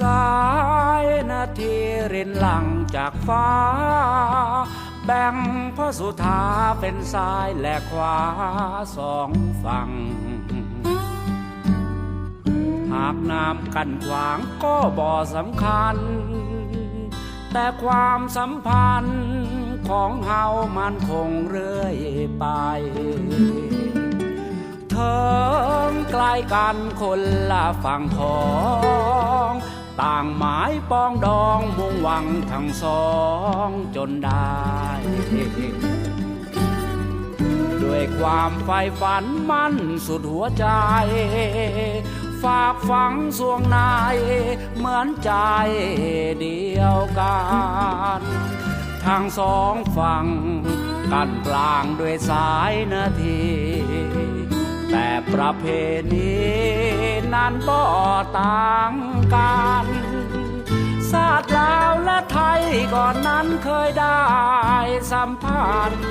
สายนาทีรินหลังจากฟ้า แบ่งพระสุธาเป็นซ้ายและขวาสองฝั่ง หากน้ำกันขวางก็บ่สำคัญ แต่ความสัมพันธ์ของเฮามันคงเรื่อยไปเถิงใกล้กันคนละฝั่งของ ต่างหมายปองดองมุ่งหวังทั้งสองจนได้ ด้วยความใฝ่ฝันมั่นสุดหัวใจ ฝากฝังสวงในเหมือนใจเดียวกันทางสองฝั่งกันกลางด้วยสายนาที ประเพณีนั้นบ่ต่างกันศาสตร์ลาวและไทยก่อนนั้นเคยได้สัมพันธ์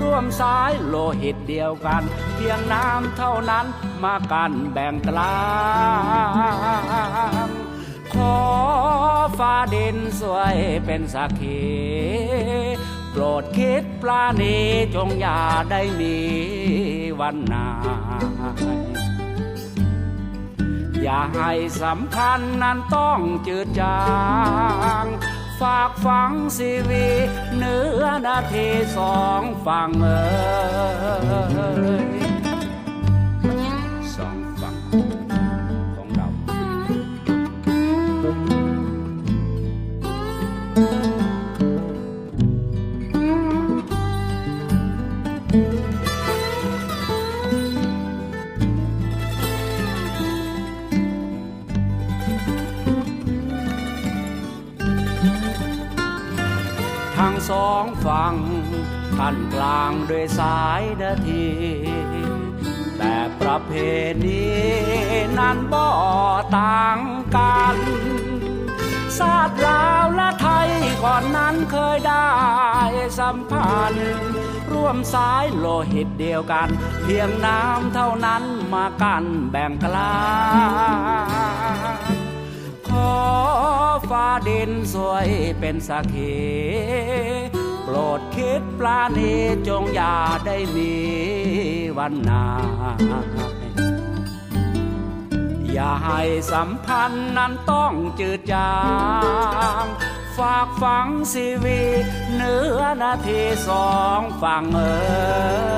ร่วมสายโลหิตเดียวกัน เพียงน้ำเท่านั้นมากันแบ่งกลางขอฟ้าดินสวยเป็นสักขี ดคิดปลาณีจงอย่าได้มีวันนายอย่าให้สำคัญนั้นต้องจืดจางฝากฝังสีวีเนื้อนาทีสองฝั่งเอ่ย สองฝั่งกันกลางด้วยสายนาที แต่ประเพณีนั้นบ่ต่างกันศาสตร์ลาวและไทยก่อนนั้นเคยได้สัมพันธ์ ร่วมสายโลหิตเดียวกัน เพียงน้ำเท่านั้นมากันแบ่งกลา นสวยเป็นสักขีโปรดคิดปลาณีจงอย่าได้มีวันนายอย่าให้สัมพันธ์นั้นต้องจืดจางฝากฝังสีวีเนื้อนาทีสองฝั่งเอ่ย